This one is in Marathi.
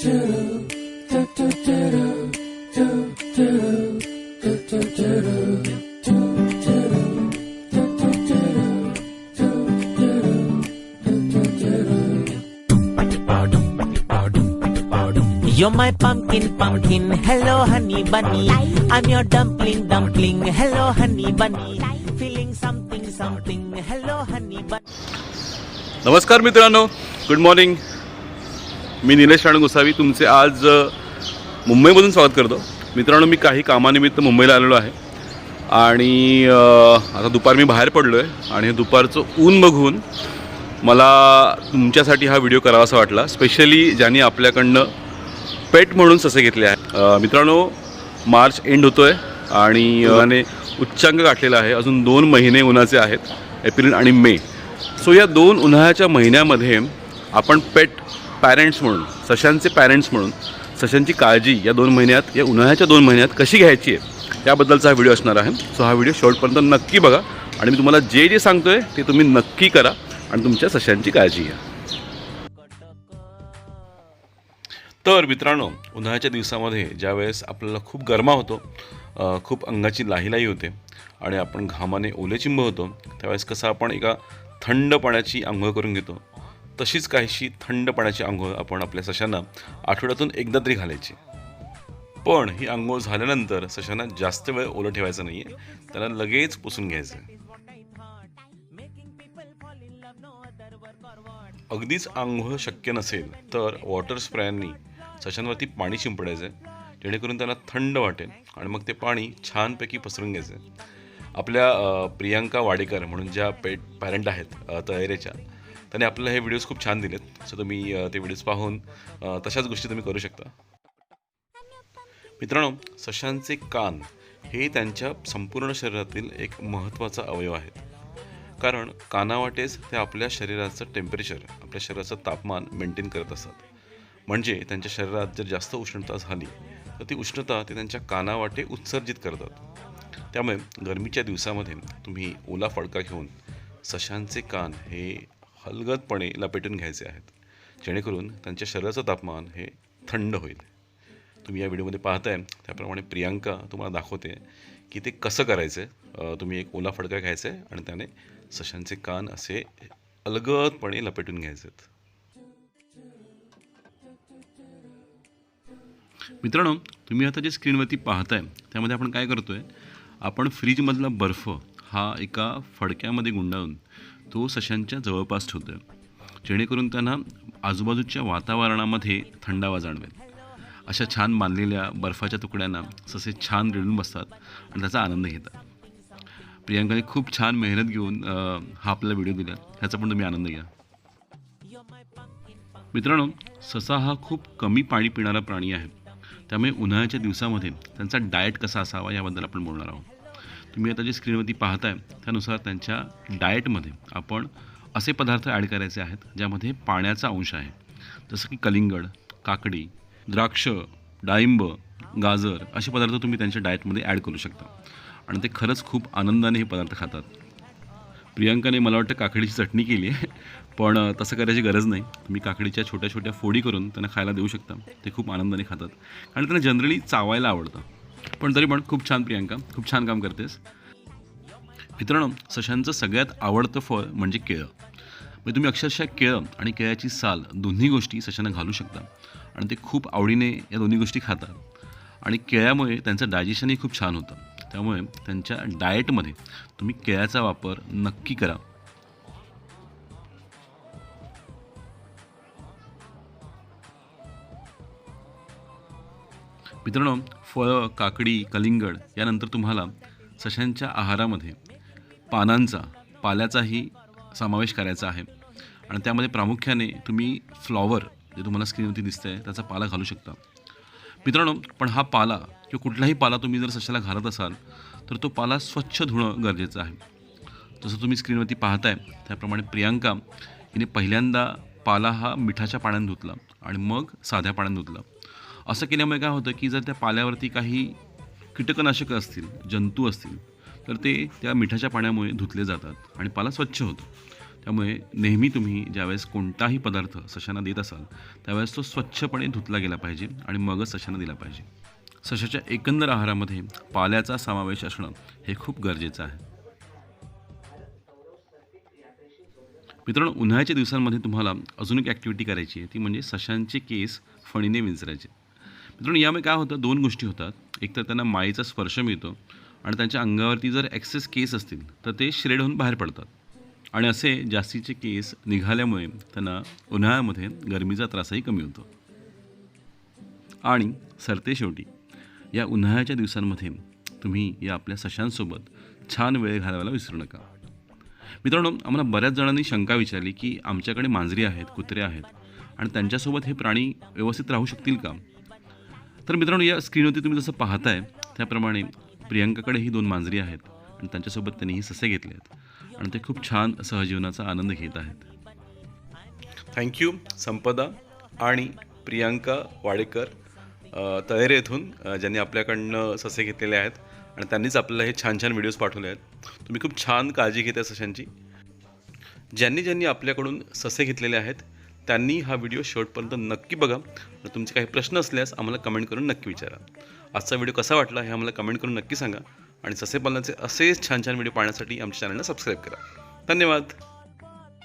You're my pumpkin, pumpkin. Hello, honey bunny. I'm your dumpling, dumpling. Hello, honey bunny. Feeling something, something. Hello, honey bunny. नमस्कार मित्रांनो गुड मॉर्निंग मी निलेश राणू गोसावी तुमचे आज मुंबईमधून स्वागत करतो. मित्रांनो मी काही कामानिमित्त मुंबईला आलेलो आहे. आणि आता दुपार मी बाहेर पडलो आहे आणि हे दुपारचं ऊन बघून मला तुमच्यासाठी हा व्हिडिओ करावासा वाटला स्पेशली ज्यांनी आपल्याकडनं पेट म्हणून ससे घेतले आहे मित्रांनो मार्च एंड होतो आहे आणि उन्हाने उच्चांक गाठलेला आहे. अजून दोन महिने उन्हाचे आहेत एप्रिल आणि मे. सो या दोन उन्हाळ्याच्या महिन्यामध्ये आपण पेट पॅरेंट्स म्हणून सशांचे पॅरेंट्स म्हणून सशांची काळजी या दोन महिन्यात या उन्हाळ्याच्या दोन महिन्यात कशी घ्यायची आहे त्याबद्दलचा हा व्हिडिओ असणार आहे. सो हा व्हिडिओ शेवटपर्यंत नक्की बघा आणि मी तुम्हाला जे जे सांगतोय ते तुम्ही नक्की करा आणि तुमच्या सशांची काळजी घ्या. तर मित्रांनो उन्हाळ्याच्या दिवसामध्ये ज्यावेळेस आपल्याला खूप गरमा होतो खूप अंगाची लाहीलाही होते आणि आपण घामाने ओलेचिंब होतो त्यावेळेस कसं आपण एका थंड पाण्याची आंघोळ करून घेतो. तशीच काहीशी थंड पाण्याची आंघोळ आपण आपल्या सशांना आठवड्यातून एकदा तरी घालायची. पण ही आंघोळ झाल्यानंतर सशांना जास्त वेळ ओलं ठेवायचं नाही आहे त्याला लगेच पुसून घ्यायचं आहे. अगदीच आंघोळ शक्य नसेल तर वॉटर स्प्रेयांनी सशांवरती पाणी शिंपडायचं आहे. जेणेकरून त्याला थंड वाटेल आणि मग ते पाणी छानपैकी पसरून घ्यायचं आहे. आपल्या प्रियांका वाडेकर म्हणून ज्या पेट पॅरेंट आहेत तयारीच्या त्याने आपल्याला हे व्हिडिओज खूप छान दिलेत. सो तुम्ही ते व्हिडिओज पाहून तशाच गोष्टी तुम्ही करू शकता. मित्रांनो सशांचे कान हे त्यांच्या संपूर्ण शरीरातील एक महत्त्वाचा अवयव आहेत. कारण कानावाटेच ते आपल्या शरीराचं टेम्परेचर आपल्या शरीराचं तापमान मेंटेन करत असतात. म्हणजे त्यांच्या शरीरात जर जास्त उष्णता झाली तर ती उष्णता ते त्यांच्या कानावाटे उत्सर्जित करतात. त्यामुळे गरमीच्या दिवसामध्ये तुम्ही ओला फडका घेऊन सशांचे कान हे हलगतपणे लपेटून घ्यायचे आहेत. जेणेकरून त्यांच्या शरीराचं तापमान हे थंड होईल. तुम्ही या व्हिडिओमध्ये पाहताय त्याप्रमाणे प्रियांका तुम्हाला दाखवते की ते कसं करायचं. आहे तुम्ही एक ओला फडका घ्यायचा आहे आणि त्याने सशांचे कान असे अलगदपणे लपेटून घ्यायचे आहेत. मित्रांनो तुम्ही आता जे स्क्रीनवरती पाहताय त्यामध्ये आपण काय करतोय आपण फ्रीजमधला बर्फ हा एका फडक्यामध्ये गुंडाळून तो सशांच्या जवळपास ठेवतोय. जेणेकरून त्यांना आजूबाजूच्या वातावरणामध्ये थंडावा जाणवेल. अशा छान बांधलेल्या बर्फाच्या तुकड्यांना ससे छान रेडून बसतात आणि त्याचा आनंद घेतात. प्रियांकाने खूप छान मेहनत घेऊन हा आपला व्हिडिओ दिला. ह्याचा पण तुम्ही आनंद घ्या. मित्रांनो ससा हा खूप कमी पाणी पिणारा प्राणी आहे. त्यामुळे उन्हाळ्याच्या दिवसामध्ये त्यांचा डाएट कसा असावा याबद्दल आपण बोलणार आहोत. तुम्ही आता जे स्क्रीनवरती पाहताय त्यानुसार त्यांच्या डाएटमध्ये आपण असे पदार्थ ॲड करायचे आहेत ज्यामध्ये पाण्याचा अंश आहे. जसं की कलिंगड काकडी द्राक्ष डाळिंब गाजर असे पदार्थ तुम्ही त्यांच्या डाएटमध्ये ॲड करू शकता. आणि ते खरंच खूप आनंदाने हे पदार्थ खातात. प्रियांकाने मला वाटतं काकडीची चटणी केली आहे पण तसं करायची गरज नाही. तुम्ही काकडीच्या छोट्या छोट्या फोडी करून त्यांना खायला देऊ शकता. ते खूप आनंदाने खातात. आणि त्यांना जनरली चावायला आवडतं. पण तरी पण खूप छान प्रियांका. खूप छान काम करतेस. मित्रांनो सशांचं सगळ्यात आवडतं फळ म्हणजे केळं. म्हणजे तुम्ही अक्षरशः केळं आणि केळ्याची साल दोन्ही गोष्टी सशांना घालू शकता. आणि ते खूप आवडीने या दोन्ही गोष्टी खातात. आणि केळ्यामुळे त्यांचं डायजेशनही खूप छान होतं. त्यामुळे त्यांच्या डाएटमध्ये तुम्ही केळ्याचा वापर नक्की करा. मित्रांनो फळं काकडी कलिंगड यानंतर तुम्हाला सशांच्या आहारामध्ये पानांचा पाल्याचाही समावेश करायचा आहे. आणि त्यामध्ये प्रामुख्याने तुम्ही फ्लॉवर जे तुम्हाला स्क्रीनवरती दिसतं आहे त्याचा पाला घालू शकता. मित्रांनो पण हा पाला किंवा कुठलाही पाला तुम्ही जर सशाला घालत असाल तर तो पाला स्वच्छ धुणं गरजेचं आहे. जसं तुम्ही स्क्रीनवरती पाहताय त्याप्रमाणे प्रियांका हिने पहिल्यांदा पाला हा मिठाच्या पाण्यात धुतला आणि मग साध्या पाण्यात धुतला. असं केल्यामुळे काय होतं की जर त्या पाल्यावरती काही कीटकनाशकं असतील जंतू असतील तर ते त्या मिठाच्या पाण्यामुळे धुतले जातात आणि पाला स्वच्छ होतो. त्यामुळे नेहमी तुम्ही ज्यावेळेस कोणताही पदार्थ सशांना देत असाल त्यावेळेस तो स्वच्छपणे धुतला गेला पाहिजे आणि मगच सशांना दिला पाहिजे. सशाच्या एकंदर आहारामध्ये पाल्याचा समावेश असणं हे खूप गरजेचं आहे. मित्रांनो उन्हाळ्याच्या दिवसांमध्ये तुम्हाला अजून एक ॲक्टिव्हिटी करायची आहे ती म्हणजे सशांचे केस फणीने विंचरायचे. मित्रांनो यामुळे काय होतं? दोन गोष्टी होतात. एक तर त्यांना माळीचा स्पर्श मिळतो आणि त्यांच्या अंगावरती जर ॲक्सेस केस असतील तर ते श्रेड होऊन बाहेर पडतात. आणि असे जास्तीचे केस निघाल्यामुळे त्यांना उन्हाळ्यामध्ये गरमीचा त्रासही कमी होतो. आणि सरते शेवटी या उन्हाळ्याच्या दिवसांमध्ये तुम्ही या आपल्या सशांसोबत छान वेळ घालवायला विसरू नका. मित्रांनो आम्हाला बऱ्याच जणांनी शंका विचारली की आमच्याकडे मांजरी आहेत कुत्रे आहेत आणि त्यांच्यासोबत हे प्राणी व्यवस्थित राहू शकतील का? तर मित्रांनो या स्क्रीनवरती तुम्ही जसं पाहताय त्याप्रमाणे प्रियंकाकडे ही दोन मांजरी आहेत आणि त्यांच्यासोबत त्यांनी ही ससे घेतले आहेत आणि ते खूप छान सहजीवनाचा आनंद घेत आहेत. थँक्यू संपदा आणि प्रियांका वाडेकर तयारी येथून ज्यांनी आपल्याकडनं ससे घेतलेले आहेत आणि त्यांनीच आपल्याला हे छान छान व्हिडिओज पाठवले आहेत. तुम्ही खूप छान काळजी घेता सशांची. ज्यांनी ज्यांनी आपल्याकडून ससे घेतलेले आहेत त्यांनी हा व्हिडिओ शेवटपर्यंत नक्की बघा. आणि तुमचे काही प्रश्न असल्यास आम्हाला कमेंट करून नक्की विचारा. आजचा व्हिडिओ कसा वाटला हे आम्हाला कमेंट करून नक्की सांगा. आणि ससे पालनाचे असेच छान छान व्हिडिओ पाहण्यासाठी आमच्या चॅनलला सबस्क्राईब करा. धन्यवाद.